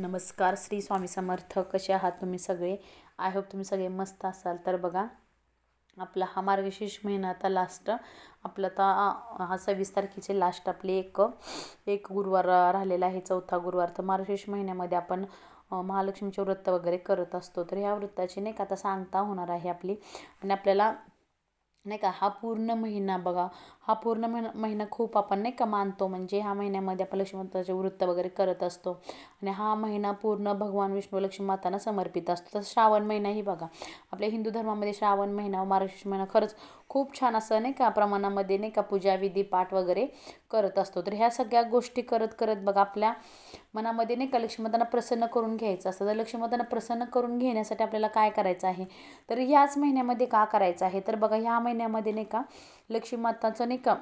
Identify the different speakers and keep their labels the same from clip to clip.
Speaker 1: नमस्कार श्री स्वामी समर्थ. कसे आहात तुम्ही सगळे? आय होप तुम्ही सगळे मस्त असाल. तर बघा आपला हा मार्गशीर्ष महिना आता लास्ट आपला आता हा सव्वीस तारखेचे लास्ट आपले एक एक गुरुवार राहिलेला आहे चौथा गुरुवार. तर मार्गशीर्ष महिन्यामध्ये आपण महालक्ष्मीचे व्रत वगैरे करत असतो. तर ह्या व्रताची नाही का आता सांगता होणार आहे आपली. आणि आपल्याला नाही का हा पूर्ण महिना बघा हा पूर्ण महिना महिना खूप आपण नाही का मानतो. म्हणजे ह्या महिन्यामध्ये आपण लक्ष्मीमाताचे वृत्त वगैरे करत असतो. आणि हा महिना पूर्ण भगवान विष्णू लक्ष्मीमातांना समर्पित असतो. तसं श्रावण महिनाही बघा. आपल्या हिंदू धर्मामध्ये श्रावण महिना मार्गशीर्ष महिना खरंच खूप छान असं नाही का प्रमाणामध्ये नाही का पूजा विधी पाठ वगैरे करत असतो. तर ह्या सगळ्या गोष्टी करत करत बघा आपल्या मनामध्ये नाही का लक्ष्मीमातांना प्रसन्न करून घ्यायचं असतं. तर लक्ष्मीमातांना प्रसन्न करून घेण्यासाठी आपल्याला काय करायचं आहे? तर ह्याच महिन्यामध्ये का करायचं आहे? तर बघा ह्या महिन्यामध्ये नाही का? लक्ष्मीमाताचं नाही का?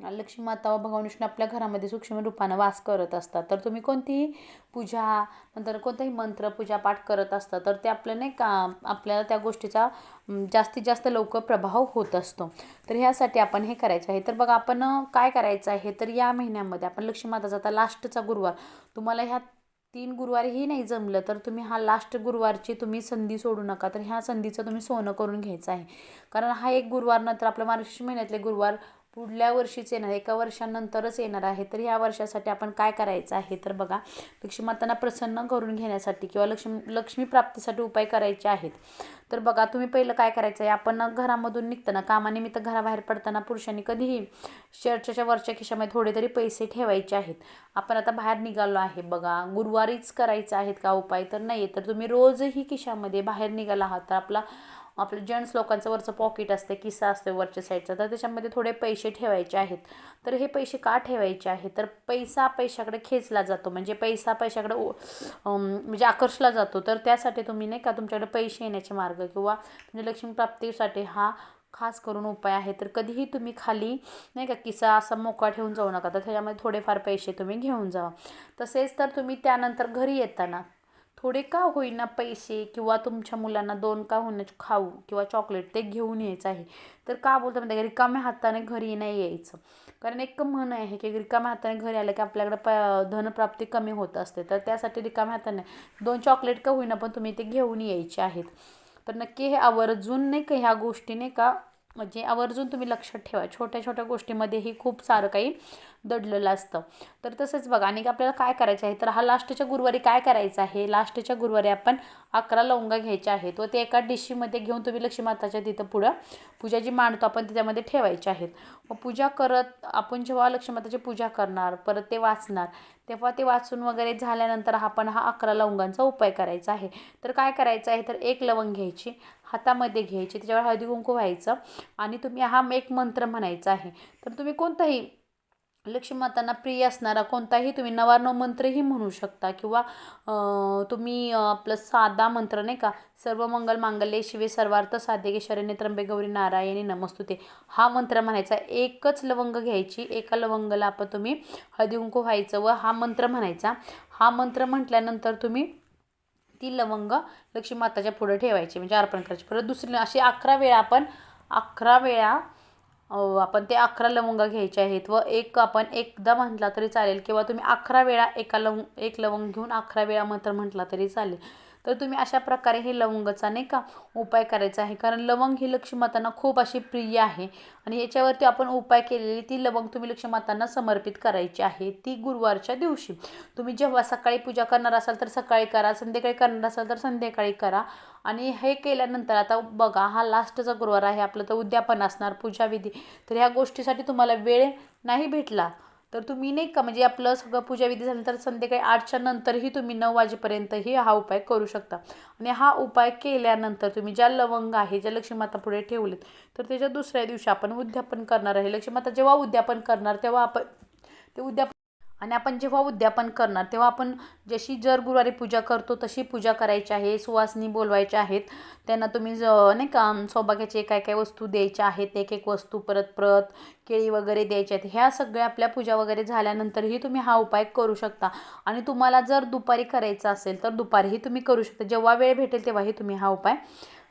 Speaker 1: लक्ष्मीमाता व भगवान विष्णू आपल्या घरामध्ये सूक्ष्म रूपानं वास करत असतात. तर तुम्ही कोणतीही पूजा नंतर कोणताही मंत्र पूजापाठ करत असता तर ते आपलं नाही का आपल्याला त्या गोष्टीचा जास्तीत जास्त लवकर प्रभाव होत असतो. तर ह्यासाठी आपण हे करायचं आहे. तर बघा आपण काय करायचं आहे? तर या महिन्यामध्ये आपण लक्ष्मीमाताचा आता लास्टचा गुरुवार. तुम्हाला ह्या तीन गुरुवारीही नाही जमलं तर तुम्ही हा लास्ट गुरुवारची तुम्ही संधी सोडू नका. तर ह्या संधीचं तुम्ही सोनं करून घ्यायचं आहे. कारण हा एक गुरुवार नंतर आपल्या मार्गशीर्ष महिन्यातले गुरुवार पुढल्या वर्षीच येणार एका वर्षानंतरच येणार आहे. तर ह्या वर्षासाठी आपण काय करायचं आहे? तर बघा लक्ष्मीमातांना प्रसन्न करून घेण्यासाठी किंवा लक्ष्मी लक्ष्मी प्राप्तीसाठी उपाय करायचे आहेत. तर बघा तुम्ही पहिलं काय करायचं आहे? आपण घरामधून निघताना कामानिमित्त घराबाहेर पडताना पुरुषांनी कधीही शर्टच्या वरच्या खिशामध्ये थोडे तरी पैसे ठेवायचे आहेत. आपण आता बाहेर निघालो आहे. बघा गुरुवारीच करायचं आहेत का उपाय तर नाही तर तुम्ही रोजही खिशामध्ये बाहेर निघाला आहात. तर आपला आपलं जेंट्स लोकांचं वरचं पॉकेट असते किस्सा असतो वरच्या साईडचा. तर त्याच्यामध्ये थोडे पैसे ठेवायचे आहेत. तर हे पैसे का ठेवायचे आहेत? तर पैसा पैशाकडे खेचला जातो. म्हणजे पैसा पैशाकडे म्हणजे आकर्षला जातो. तर त्यासाठी तुम्ही नाही का तुमच्याकडे पैसे येण्याचे मार्ग किंवा म्हणजे लक्ष्मी प्राप्तीसाठी हा खास करून उपाय आहे. तर कधीही तुम्ही खाली नाही का किस्सा असा मोकळा ठेवून जाऊ नका. तर त्याच्यामध्ये थोडेफार पैसे तुम्ही घेऊन जावा तसेच तर तुम्ही त्यानंतर घरी येताना थोडे का होईना पैसे किंवा तुमच्या मुलांना दोन का होईना खाऊ किंवा चॉकलेट ते घेऊन यायचं आहे? तर का बोलतं म्हणते रिकाम्या हाताने घरी नाही यायचं. कारण एक म्हण आहे की रिकाम्या हाताने घरी आलं की आपल्याकडे प धनप्राप्ती कमी होत असते. तर त्यासाठी रिकाम्या हाताने दोन चॉकलेट का होईना पण तुम्ही ते घेऊन यायचे आहेत. तर नक्की हे आवर्जून नाही का ह्या गोष्टी नाही का म्हणजे आवर्जून तुम्ही लक्षात ठेवा. छोट्या छोट्या गोष्टीमध्येही खूप सारं काही दडलेलं असतं. तर तसंच बघा आणि आपल्याला काय करायचं आहे? तर हा लास्टच्या गुरुवारी काय करायचं आहे? लास्टच्या गुरुवारी आपण अकरा लवंगा घ्यायच्या आहेत. व ते एका डिशीमध्ये घेऊन तुम्ही लक्ष्मीमाताच्या तिथं पुढं पूजा जी मांडतो आपण त्याच्यामध्ये ठेवायच्या आहेत. व पूजा करत आपण जेव्हा लक्ष्मीमाताची पूजा करणार परत ते वाचणार तेव्हा ते वाचून वगैरे झाल्यानंतर आपण हा अकरा लवंगांचा उपाय करायचा आहे. तर काय करायचं आहे? तर एक लवंग घ्यायची हातामध्ये घ्यायची त्याच्यावर हळदी कुंकू व्हायचं आणि तुम्ही हा एक मंत्र म्हणायचा आहे. तर तुम्ही कोणताही लक्ष्मी मातांना प्रिय असणारा कोणताही तुम्ही नवार्णव मंत्रही म्हणू शकता किंवा तुम्ही आपलं साधा मंत्र नाही का सर्व मंगल मांगल्ये शिवे सर्वार्थ साधिके शरण्य त्र्यंबे गौरी नारायणी नमस्तुते हा मंत्र म्हणायचा. एकच लवंग घ्यायची एका लवंगाला आपण तुम्ही हळदी कुंकू व्हायचं व हा मंत्र म्हणायचा. हा मंत्र म्हटल्यानंतर तुम्ही ती लवंग लक्ष्मी माताच्या पुढे ठेवायची म्हणजे अर्पण करायची. परत दुसरी अशी अकरा वेळा आपण अकरा वेळा आपण ते अकरा लवंग घ्यायचे आहेत व एक आपण एकदा म्हटला तरी चालेल किंवा तुम्ही अकरा वेळा एका लवंग एक लवंग घेऊन अकरा वेळा मंत्र म्हटला तरी चालेल. तर तुम्ही अशा प्रकारे हे लवंगाचा नाही का उपाय करायचा आहे. कारण लवंग ही लक्ष्मीमातांना खूप अशी प्रिय आहे. आणि याच्यावरती आपण उपाय केलेली ती लवंग तुम्ही लक्ष्मीमातांना समर्पित करायची आहे. ती गुरुवारच्या दिवशी. तुम्ही जेव्हा सकाळी पूजा करणार असाल तर सकाळी करा संध्याकाळी करणार असाल तर संध्याकाळी करा. आणि हे केल्यानंतर आता बघा हा लास्टचा गुरुवार आहे. आपलं तर उद्यापन असणार पूजाविधी तर ह्या गोष्टीसाठी तुम्हाला वेळ नाही भेटला. तर तुम्ही नाही का म्हणजे आपलं सगळं पूजाविधी झाल्यानंतर संध्याकाळी आठच्या नंतरही तुम्ही नऊ वाजेपर्यंतही हा उपाय करू शकता. आणि हा उपाय केल्यानंतर तुम्ही ज्या लवंग आहे ज्या लक्ष्मीमाता पुढे ठेवलेत तर त्याच्या दुसऱ्या दिवशी आपण उद्यापन करणार आहे. लक्ष्मीमाता जेव्हा उद्यापन करणार तेव्हा आपण ते उद्यापन आणि आपण जेव्हा उद्यापन करणार तेव्हा आपण जशी जर गुरुवारी पूजा करतो तशी पूजा करायची आहे सुवासनी बोलवायच्या आहेत त्यांना तुम्ही ज नाही का सौभाग्याचे काय काय वस्तू द्यायच्या आहेत एक एक वस्तू परत परत केळी वगैरे द्यायच्या आहेत ह्या सगळ्या आपल्या पूजा वगैरे झाल्यानंतरही तुम्ही हा उपाय करू शकता. आणि तुम्हाला जर दुपारी करायचा असेल तर दुपारीही तुम्ही करू शकता. जेव्हा वेळ भेटेल तेव्हाही तुम्ही हा उपाय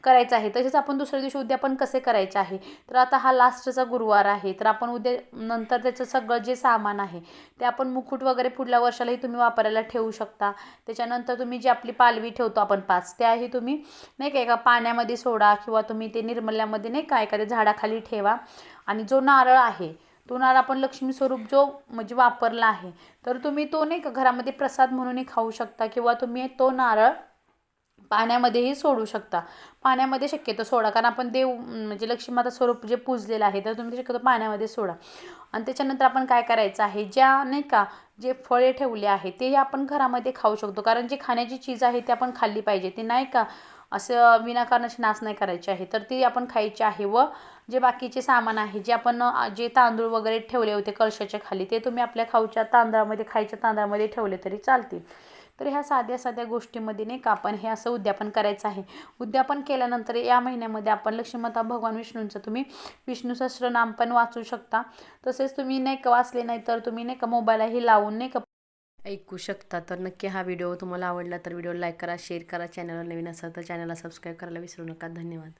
Speaker 1: करायचं आहे. तसेच आपण दुसऱ्या दिवशी उद्यापन कसे करायचे आहे? तर आता हा लास्टचा गुरुवार आहे. तर आपण उद्या नंतर त्याचं सगळं जे सामान आहे ते आपण मुकुट वगैरे पुढल्या वर्षालाही तुम्ही वापरायला ठेवू शकता. त्याच्यानंतर तुम्ही जी आपली पालवी ठेवतो आपण पाच त्याही तुम्ही नाही का एका पाण्यामध्ये सोडा किंवा तुम्ही ते निर्मल्यामध्ये नाही का एखाद्या झाडाखाली ठेवा. आणि जो नारळ आहे तो नारळ आपण लक्ष्मी स्वरूप जो म्हणजे वापरला आहे तर तुम्ही तो नाही का घरामध्ये प्रसाद म्हणूनही खाऊ शकता किंवा तुम्ही तो नारळ पाण्यामध्येही सोडू शकता. पाण्यामध्ये शक्यतो सोडा. कारण आपण देव म्हणजे लक्ष्मीमाता स्वरूप जे पूजलेलं आहे तर तुम्ही शक्यतो पाण्यामध्ये सोडा. आणि त्याच्यानंतर आपण काय करायचं आहे ज्या नाही का जे फळे ठेवले आहे तेही आपण घरामध्ये खाऊ शकतो. कारण जे खाण्याची चीज आहे ती आपण खाल्ली पाहिजे. ती नाही का असं विनाकारणाची नाश नाही करायची आहे. तर ती आपण खायची आहे व जे बाकीचे सामान आहे जे आपण जे तांदूळ वगैरे ठेवले होते कळशाच्या खाली ते तुम्ही आपल्या खाऊच्या तांदळामध्ये खायच्या तांदळामध्ये ठेवले तरी चालतील. तर ह्या साध्या साध्या गोष्टीमध्ये नाही का आपण हे असं उद्यापन करायचं आहे. उद्यापन केल्यानंतर या महिन्यामध्ये आपण लक्ष्मीमाता भगवान विष्णूंचं तुम्ही विष्णू सहस्त्रनाम पण वाचू शकता. तसेच तुम्ही नाही का वाचले नाही तर तुम्ही नाही का मोबाईलही लावून नाही का ऐकू शकता. तर नक्की हा व्हिडिओ तुम्हाला आवडला तर व्हिडिओ लाईक करा शेअर करा. चॅनलवर नवीन असाल तर चॅनलला सबस्क्राईब करायला विसरू नका. धन्यवाद.